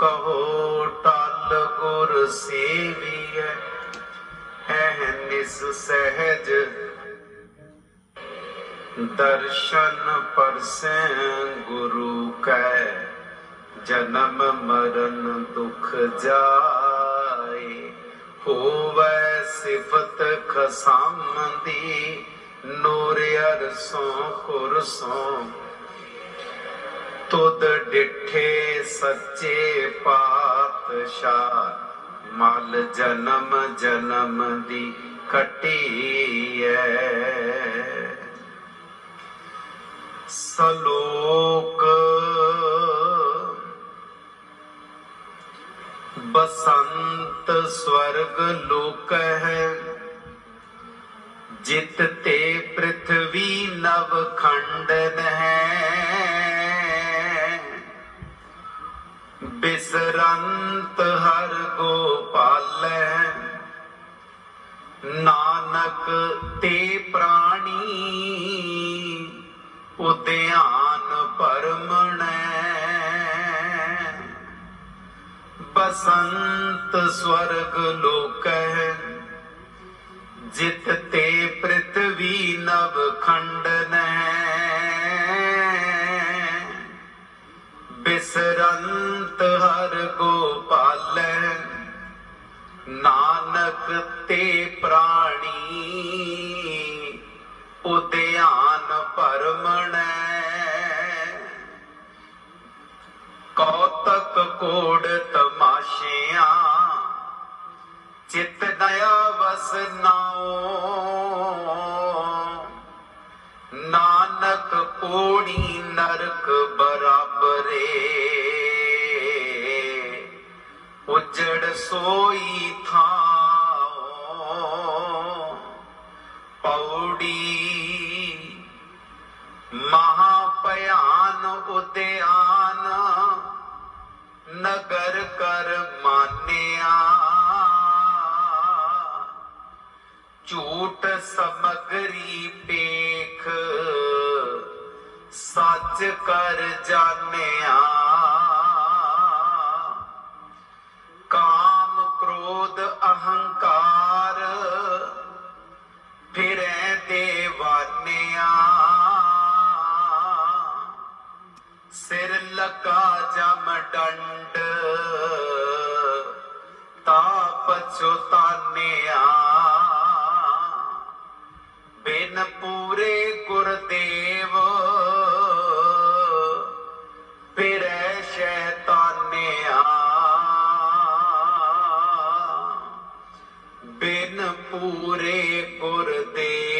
ਕਹੋ ਟਲ ਗੁਰ ਸੇਵੀਐ ਹੈ ਨਿਸ ਸਹਿਜ ਦਰਸ਼ਨ ਪਰਸੈ ਗੁਰੂ ਕੈ, ਜਨਮ ਮਰਨ ਦੁਖ ਜਾਏ। ਹੋਵੇ ਸਿਫਤ ਖਸਮ ਦੀ ਨੂਰ ਅਰਸੋਂ ਖੁਰਸੋਂ ਤੁਧ ਡਿਠੇ ਸੱਚੇ ਪਾਤਸ਼ਾਹ, ਮਲ ਜਨਮ ਜਨਮ ਦੀ ਕਟੀਐ ਸਲੋਕ ਬਸੰਤ ਸਵਰਗ ਲੋਕ ਹੈ ਜਿਤ ਤੇ ਪ੍ਰithvi ਨਵ ਖੰਡਨ ਹੈ ਬਿਸਰੰਤ ਹਰ ਗੋਪਾਲੈ। ਨਾਨਕ ਤੇ ਪ੍ਰਾਣੀ ਉਦਿਆਨ ਪਰਮਣੈ। ਬਸੰਤ ਸਵਰਗ ਲੋਕੈ ਜਿਤ ਤੇ ਪ੍ਰithvi ਨਵ ਖੰਡਨੈ। ਨਾਨਕ ਤੇ ਪ੍ਰਾਣੀ ਉਦਿਆਨ ਪਰਮਣੈ ਕੌਤਕ ਕੋੜ ਤਮਾਸ਼ਿਆਂ, ਚਿਤ ਦਇਆ ਵਸਨਾਓ ਨਾਨਕ ਕੋੜੀ ਨਰਕ ਬਰਾਬਰੇ, ਉਜੜ ਸੋਈ ਥਾਂ ਮਹਾ ਭਿਆਨ ਉਦਿਆਨ ਨਗਰ ਕਰ ਮਾਨਿਆ ਝੂਠ ਸਮਗਰੀ ਪੇਖ ਸੱਚ ਕਰ ਜਾਣਿਆ। ਸਿਰ ਲਗਾ ਜਮ ਡੰਡ। ਤਾਪ ਚੁਤਾਨਿਆ ਬਿਨ ਪੂਰੇ ਗੁਰਦੇਵ ਫਿਰੈ ਸ਼ੈਤਾਨਿਆ। ਬਿਨ ਪੂਰੇ ਗੁਰਦੇਵ